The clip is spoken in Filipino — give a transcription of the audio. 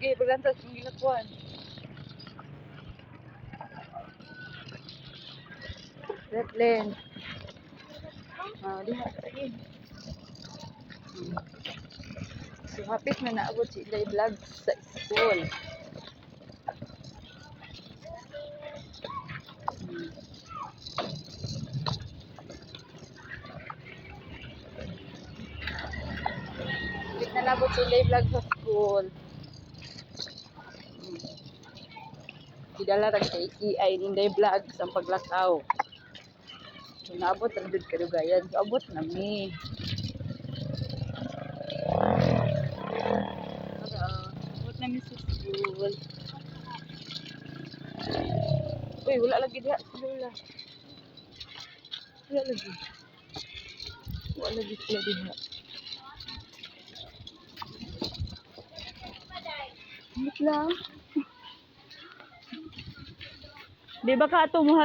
Okay, paglantas yung. Redland. Ah, diha lagi. Hmm. So, hapit na naabot si Ilay Vlog sa school. Hmm. Hapit na naabot si Ilay Vlog sa school. Kidala rag kay EI Ninday Vlog sa paglakaw. So, naabot ang dud kadugayan. So, abot na mi. Abot na mi sa school. Uy, wala lagi diha. Wala. Wala lagi. Wala lagi sila diha. Wait. Di ba ka mo